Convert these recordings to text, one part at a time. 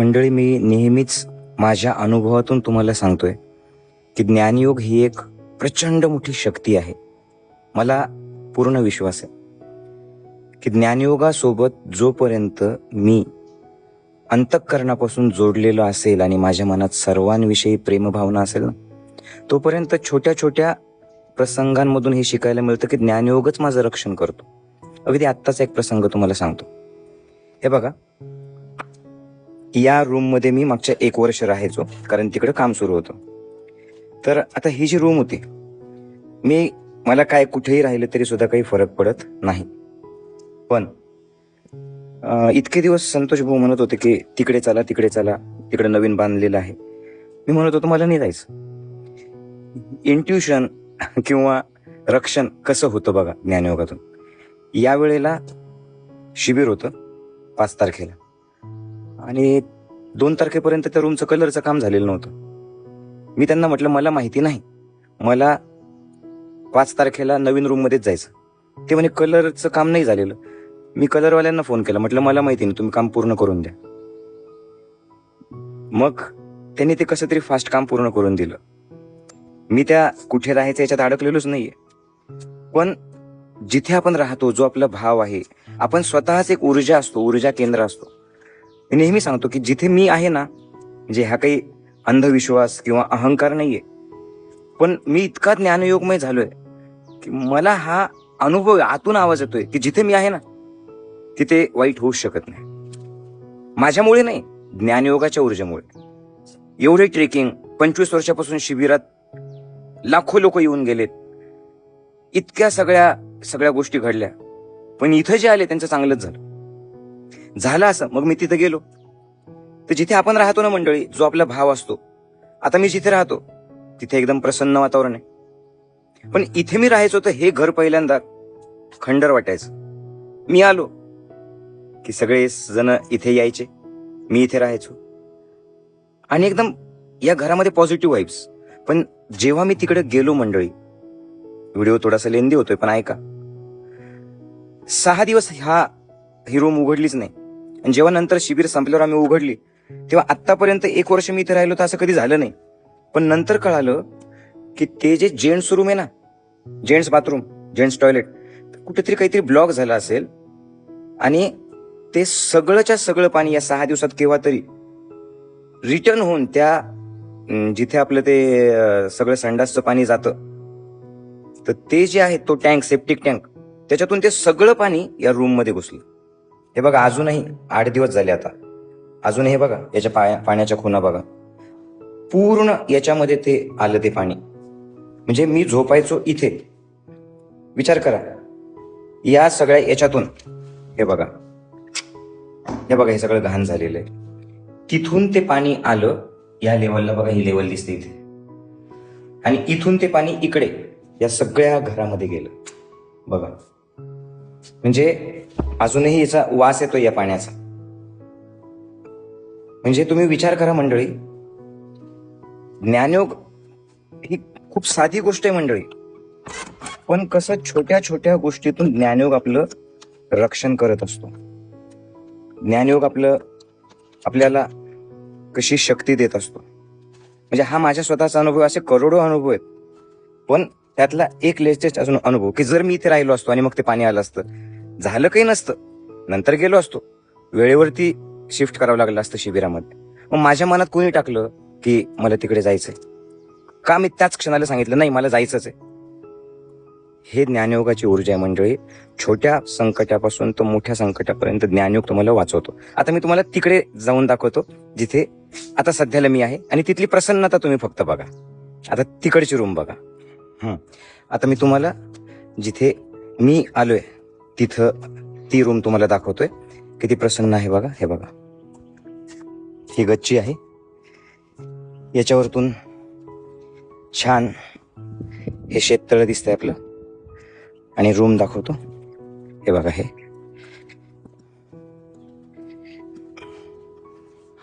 मंडळी मी नेहमीच माझ्या अनुभवातून तुम्हाला सांगतोय की ज्ञानयोग ही एक प्रचंड मोठी शक्ती आहे. मला पूर्ण विश्वास आहे की ज्ञानयोगासोबत जोपर्यंत मी अंतःकरणापासून जोडलेलो असेल आणि माझ्या मनात सर्वांविषयी प्रेमभावना असेल ना तोपर्यंत छोट्या छोट्या प्रसंगांमधून हे शिकायला मिळतं की ज्ञानयोगच माझं रक्षण करतो. अगदी आत्ताचा एक प्रसंग तुम्हाला सांगतो. हे बघा या रूममध्ये मी मागच्या एक वर्ष राहायचो कारण तिकडे काम सुरू होतं. तर आता ही जी रूम होती मी मला काय कुठेही राहिलं तरी सुद्धा काही फरक पडत नाही. पण इतके दिवस संतोष भाऊ म्हणत होते की तिकडे चला तिकडे चला तिकडे नवीन बांधलेलं आहे. मी म्हणत होतो मला नाही जायचं. इंट्युशन किंवा रक्षण कसं होतं बघा ज्ञानयोगातून? या वेळेला शिबिर होतं पाच तारखेला. आणि दोन तारखेपर्यंत त्या रूमचं कलरचं काम झालेलं नव्हतं. मी त्यांना म्हटलं मला माहिती नाही. मला पाच तारखेला नवीन रूममध्येच जायचं. ते म्हणे कलरचं काम नाही झालेलं. मी कलरवाल्यांना फोन केला म्हटलं मला माहिती नाही तुम्ही काम पूर्ण करून द्या. मग त्यांनी ते कसं तरी फास्ट काम पूर्ण करून दिलं. मी त्या कुठे राहायचं याच्यात अडकलेलोच नाहीये. पण जिथे आपण राहतो जो आपला भाव आहे आपण स्वतःच एक ऊर्जा असतो ऊर्जा केंद्र असतो. मी नेहमी सांगतो की जिथे मी आहे ना म्हणजे हा काही अंधविश्वास किंवा अहंकार नाहीये. पण मी इतका ज्ञानयोगमय झालोय की मला हा अनुभव आतून आवाज येतोय की जिथे मी आहे ना तिथे वाईट होऊ शकत नाही. माझ्यामुळे नाही ज्ञानयोगाच्या ऊर्जेमुळे. एवढे ट्रेकिंग पंचवीस वर्षापासून शिबिरात लाखो लोक येऊन गेलेत. इतक्या सगळ्या सगळ्या गोष्टी घडल्या. पण इथं जे आले त्यांचं चांगलंच झालं. झालं असं मग मी तिथं गेलो. तर जिथे आपण राहतो ना मंडळी जो आपला भाव असतो. आता मी जिथे राहतो तिथे एकदम प्रसन्न वातावरण आहे. पण इथे मी राहायचो तर हे घर पहिल्यांदा खंडर वाटायचं. मी आलो की सगळे जण इथे यायचे. मी इथे राहायचो. आणि एकदम या घरामध्ये पॉझिटिव्ह वाईब्स पण जेव्हा मी तिकडे गेलो मंडळी व्हिडिओ थोडासा लेंदी होतोय पण ऐका. सहा दिवस हा ही रूम उघडलीच नाही. आणि जेव्हा नंतर शिबिर संपल्यावर आम्ही उघडली तेव्हा आतापर्यंत एक वर्ष मी इथे राहिलो तर असं कधी झालं नाही. पण नंतर कळालं की ते जे जेंट्स रूम आहे ना जेंट्स बाथरूम जेंट्स टॉयलेट कुठेतरी काहीतरी ब्लॉक झाला असेल. आणि ते सगळंच्या सगळं पाणी या सहा दिवसात केव्हा तरी रिटर्न होऊन त्या जिथे आपलं ते सगळं संडासचं पाणी जातं तर ते जे आहे तो टँक सेप्टिक टँक त्याच्यातून ते सगळं पाणी या रूममध्ये घुसलं. हे बघा अजूनही आठ दिवस झाले आता. अजूनही बघा याच्या पाया पाण्याच्या खुना बघा. पूर्ण याच्यामध्ये ते आलं ते पाणी. म्हणजे मी झोपायचो इथे. विचार करा. या सगळ्या याच्यातून हे बघा. हे बघा हे सगळं घाण झालेलं आहे. तिथून ते पाणी आलं या लेवलला बघा ही लेवल दिसते इथे. आणि इथून ते पाणी इकडे या सगळ्या घरामध्ये गेलं. बघा. म्हणजे अजूनही याचा वास येतो या पाण्याचा. म्हणजे तुम्ही विचार करा मंडळी. ज्ञानयोग ही खूप साधी गोष्ट आहे मंडळी. पण कसं छोट्या छोट्या गोष्टीतून ज्ञानयोग आपलं रक्षण करत असतो. ज्ञानयोग आपलं आपल्याला कशी शक्ती देत असतो. म्हणजे हा माझ्या स्वतःचा अनुभव असे करोडो अनुभव आहेत. पण त्यातला एक लेटेस्ट अजून अनुभव की जर मी इथे राहिलो असतो आणि मग ते पाणी आलं असतं झालं काही नसतं. नंतर गेलो असतो. वेळेवरती शिफ्ट करावं लागलं असतं शिबिरामध्ये. मग माझ्या मनात कोणी टाकलं की मला तिकडे जायचंय? का मी त्याच क्षणाला सांगितलं नाही मला जायचंच आहे. हे ज्ञानयोगाची ऊर्जा आहे मंडळी. छोट्या संकटापासून तो मोठ्या संकटापर्यंत ज्ञानयोग तुम्हाला वाचवतो. आता मी तुम्हाला तिकडे जाऊन दाखवतो जिथे आता सध्याला मी आहे. आणि तिथली प्रसन्नता तुम्ही फक्त बघा. आता तिकडची रूम बघा. आता मी तुम्हाला जिथे मी आलोय तिथं ती रूम तुम्हाला दाखवतोय. किती प्रसन्न आहे बघा. हे बघा. ही गच्ची आहे. याच्यावरतून छान हे शेततळं दिसतंय आपलं. आणि रूम दाखवतो. हे बघा हे.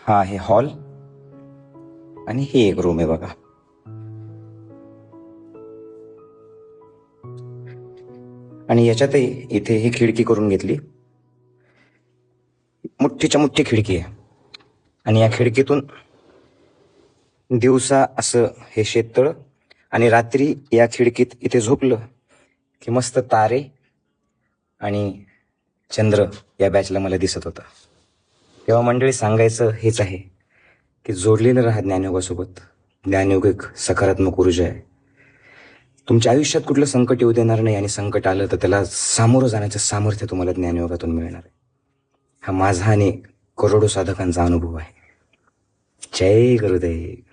हा आहे हॉल आणि ही एक रूम आहे बघा. आणि याच्यातही इथे ही खिडकी करून घेतली. मोठीच्या मोठी खिडकी आहे. आणि या खिडकीतून दिवसा असं हे शेततळ आणि रात्री या खिडकीत इथे झोपलं की मस्त तारे आणि चंद्र या बॅचला मला दिसत होता. तेव्हा मंडळी सांगायचं हेच आहे की जोडलेलं राहा ज्ञानयोगासोबत. ज्ञानयोग एक सकारात्मक ऊर्जा आहे. तुमच्या आयुष्यात कुठलं संकट येऊ देणार नाही आणि संकट आलं तर त्याला सामोरं जाण्याचं सामर्थ्य तुम्हाला ज्ञानयोगातून मिळणार आहे. हा माझा आणि करोडो साधकांचा अनुभव आहे. जय गुरुदेव.